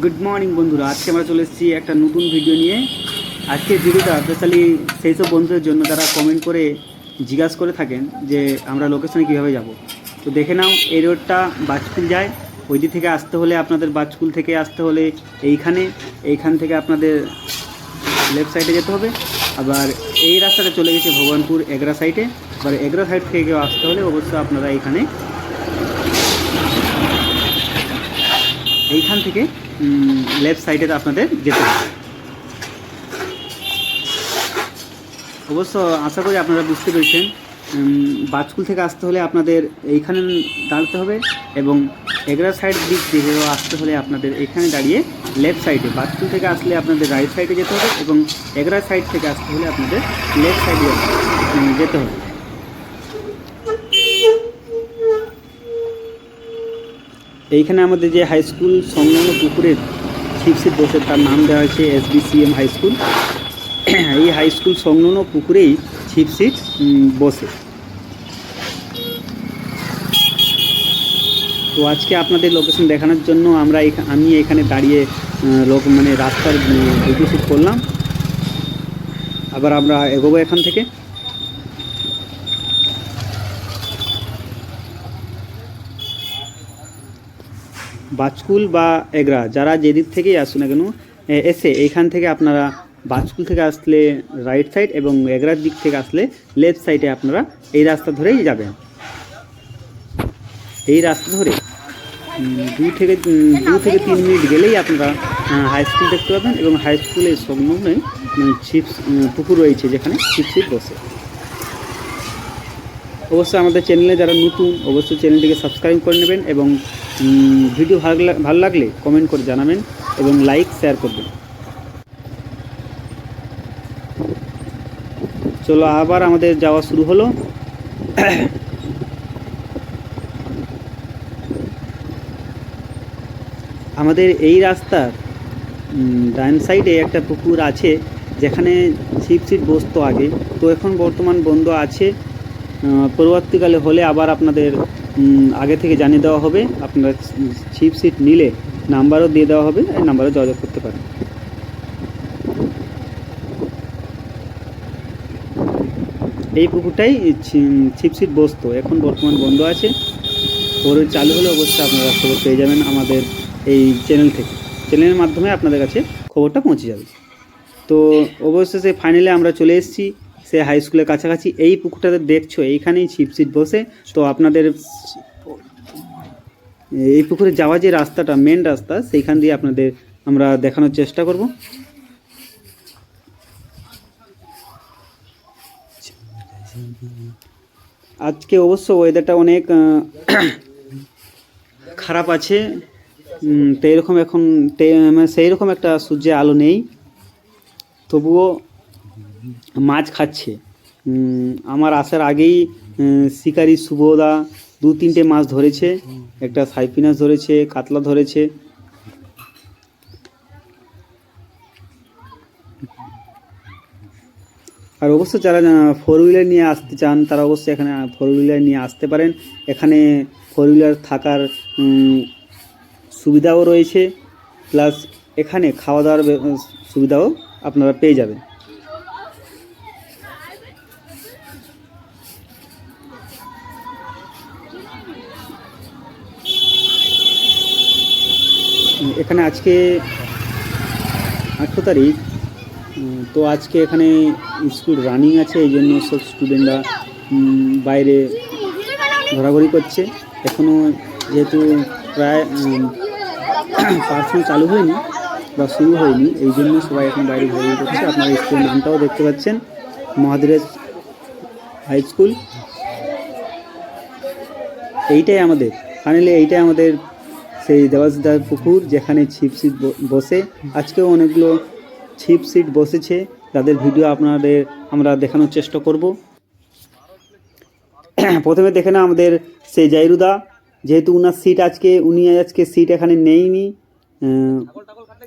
Good morning বন্ধুরা। আজকে আমরা চলে এসেছি একটা নতুন ভিডিও নিয়ে। আজকের ভিডিওটা স্পেশালি সেই সব বন্ধুদের জন্য তারা কমেন্ট করে জিজ্ঞাসা করে থাকেন যে আমরা লোকেশনে কীভাবে যাব। তো দেখে নাও, এই রোডটা বাজকুল যায়। ওই দিক থেকে আসতে হলে আপনাদের বাজকুল থেকে আসতে হলে এইখানে, এইখান থেকে আপনাদের লেফট সাইডে যেতে হবে। আবার এই রাস্তাটা চলে গেছে ভগবানপুর এগরা সাইডে আবার এগরা সাইড থেকে কেউ আসতে হলে অবশ্যই আপনারা এইখানে এইখান থেকে লেফট সাইডে আপনাদের যেতে হবে। অবশ্য আশা করি আপনারা বুঝতে পেরেছেন বাজকুল থেকে আসতে হলে আপনাদের এইখানে দাঁড়াতে হবে এবং এগরা সাইড দিক থেকে আসতে হলে আপনাদের এখানে দাঁড়িয়ে লেফট সাইডে বাজকুল থেকে আসলে আপনাদের রাইট সাইডে যেতে হবে এবং এগরা সাইড থেকে আসতে হলে আপনাদের লেফট সাইডে যেতে হবে। এইখানে আমাদের যে হাই স্কুল সংলগ্ন পুকুরের ছিপসিট বসে তার নাম দেওয়া হয়েছে S B C M high school এই হাই স্কুল সংলগ্ন পুকুরেই ছিপসিট বসে। তো আজকে আপনাদের লোকেশন দেখানোর জন্য আমরা আমি এখানে দাঁড়িয়ে লোক মানে রাস্তার ভিডিও শ্যুট করলাম। আবার আমরা এগোবো এখান থেকে। বাজকুল বা এগরা, যারা যেদিক থেকেই আসুন না কেন এসে এইখান থেকে আপনারা বাজকুল থেকে আসলে রাইট সাইড এবং এগরার দিক থেকে আসলে লেফট সাইডে আপনারা এই রাস্তা ধরেই যাবেন। এই রাস্তা ধরে দু থেকে দু থেকে তিন মিনিট গেলেই আপনারা হাই স্কুল দেখতে পাবেন এবং হাই স্কুলের সংলগ্নে চিপস পুকুর রয়েছে যেখানে চিপসিট বসে। অবশ্যই আমাদের চ্যানেলে যারা নতুন, অবশ্যই চ্যানেলটিকে সাবস্ক্রাইব করে নেবেন এবং ভিডিও ভালো ভালো লাগলে কমেন্ট করে জানাবেন এবং লাইক শেয়ার করবেন। চলো আবার আমাদের যাওয়া শুরু হলো। আমাদের এই রাস্তার ডান সাইডে একটা পুকুর আছে, যেখানে ছিপ ছিপ বসতো আগে। তো এখন বর্তমান বন্ধ আছে। পরবর্তীকালে হলে আবার আপনাদের আগে থেকে জানিয়ে দেওয়া হবে, আপনারা ছিপ সিট নিলে নাম্বারও দিয়ে দেওয়া হবে, এই নাম্বারে যোগাযোগ করতে পারেন। এই পুকুরটাই ছি- ছিপ সিট বসতো, এখন বর্তমান বন্ধ আছে। পরে চালু হলে অবশ্যই আপনারা খবর পেয়ে যাবেন আমাদের এই চ্যানেল থেকে। চ্যানেলের মাধ্যমে আপনাদের কাছে খবরটা পৌঁছে যাবে। তো অবশেষে ফাইনালে আমরা চলে এসেছি। সে হাই স্কুলের কাছাকাছি এই পুকুরটাতে দেখছ, এইখানেই ছিপসিট বসে। তো আপনাদের এই পুকুরে যাওয়া যে রাস্তাটা মেন রাস্তা, সেইখান দিয়ে আপনাদের আমরা দেখানোর চেষ্টা করব। আজকে অবশ্য ওয়েদারটা অনেক খারাপ আছে। তো এরকম এখন মানে সেই রকম একটা সূর্যের আলো নেই। তবুও মাছ খাচ্ছে। আমার আসার আগেই শিকারি সুবোদা দু তিনটে মাছ ধরেছে। একটা সাইপিনাস ধরেছে, কাতলা ধরেছে। আর অবশ্য যারা ফোর হুইলার নিয়ে আসতে চান, তারা অবশ্যই এখানে ফোর হুইলার নিয়ে আসতে পারেন। এখানে ফোর হুইলার থাকার সুবিধাও রয়েছে। প্লাস এখানে খাওয়া দাওয়ার সুবিধাও আপনারা পেয়ে যাবেন। এখানে আজকে আঠেরো তারিখ তো আজকে এখানে স্কুল রানিং আছে এই জন্য সব স্টুডেন্টরা বাইরে ঘোরাঘুরি করছে। এখনও যেহেতু প্রায় উম, চালু হয়নি বা শুরু হয়নি এই জন্য সবাই এখন বাইরে ঘোরাঘুরি করছে। আপনারা স্কুলের নামটাও দেখতে পাচ্ছেন মহাদিরাজ হাই স্কুল। এইটাই আমাদের ফাইনালি এইটাই আমাদের সেই দেওয়াসদার পুকুর যেখানে ছিপ সিট বসে। আজকেও অনেকগুলো ছিপ সিট বসেছে। তাদের ভিডিও আপনাদের আমরা দেখানোর চেষ্টা করব। প্রথমে দেখে না আমাদের সেই জাইরুদা যেহেতু উনার সিট আজকে, উনি আজকে সিট এখানে নেইনি।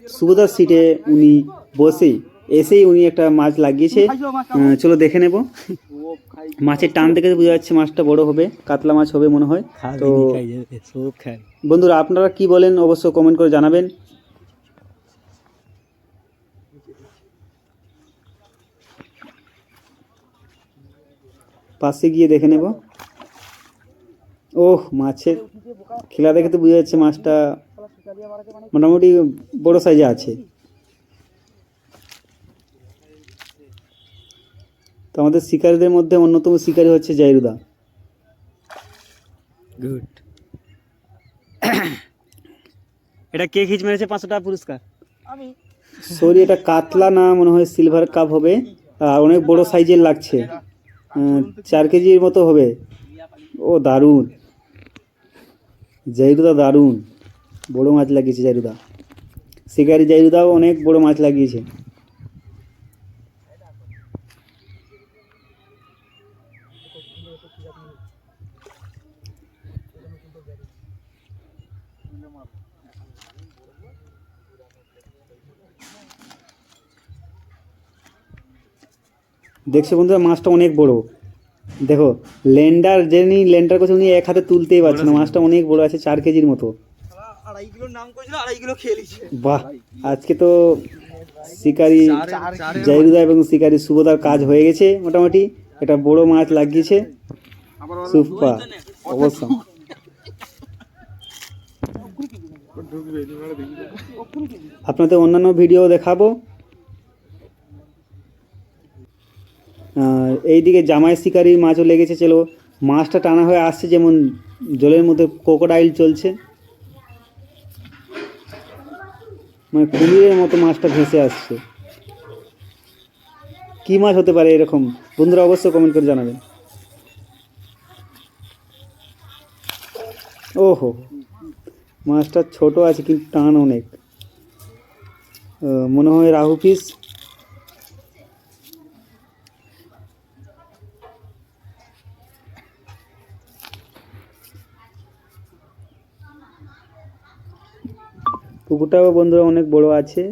সুভদার সিটে উনি বসে এসেই উনি একটা মাছ লাগিয়েছে। চলো দেখে নেব। মাছের টান থেকে বোঝা যাচ্ছে মাছটা বড় হবে কাতলা মাছ হবে মনে হয়। তো বন্ধুরা আপনারা কি বলেন অবশ্য কমেন্ট করে জানাবেন। পাশে গিয়ে দেখে নেব। ওহ মাছের খেলা দেখে তো বোঝা যাচ্ছে মাছটা মোটামুটি বড় সাইজে আছে। তো আমাদের শিকারীদের মধ্যে অন্যতম শিকারী হচ্ছে জাইরুদা। গুড এটা কে খিচ মেরেছে পাঁচশো টাকা পুরস্কার? আমি। সরি এটা কাতলা না মনে হয় সিলভার কাপ হবে। আর অনেক বড় সাইজের লাগছে। চার কেজির মতো হবে। ও দারুণ। জাইরুদা দারুণ। বড় মাছ লাগিয়েছে জাইরুদা। শিকারি জাইরুদাও অনেক বড় মাছ লাগিয়েছে। দেখছ বন্ধুরা মাছটা অনেক বড়। দেখো লেন্ডার যিনি লেন্ডার করছে উনি এক হাতে তুলতেই পারছে না। মাছটা অনেক বড় আছে চার কেজির মতো। আড়াই কিলোর নাম করেছিল আড়াই কিলো খেয়ে বাহ আজকে তো শিকারি জাইরুদা এবং শিকারি সুবোদার কাজ হয়ে গেছে মোটামুটি। একটা বড় মাছ লাগিয়েছে। সুপার অবশ্য আপনাদের অন্যান্য ভিডিও দেখাবো আর এইদিকে জামাই শিকারির মাছও লেগেছে, চলো। মাছটা টানা হয়ে আসছে, যেমন জলের মধ্যে ক্রোকোডাইল চলছে। মানে কুমিরের মতো মাছটা ভেসে আসছে। কি মাছ হতে পারে এরকম? বন্ধুরা অবশ্যই কমেন্ট করে জানাবেন। ওহো, মাছটা ছোট আছে, কিন্তু টান অনেক। মনে হয় রাহু পিস। পুকুরটাও বন্ধুরা অনেক বড় আছে।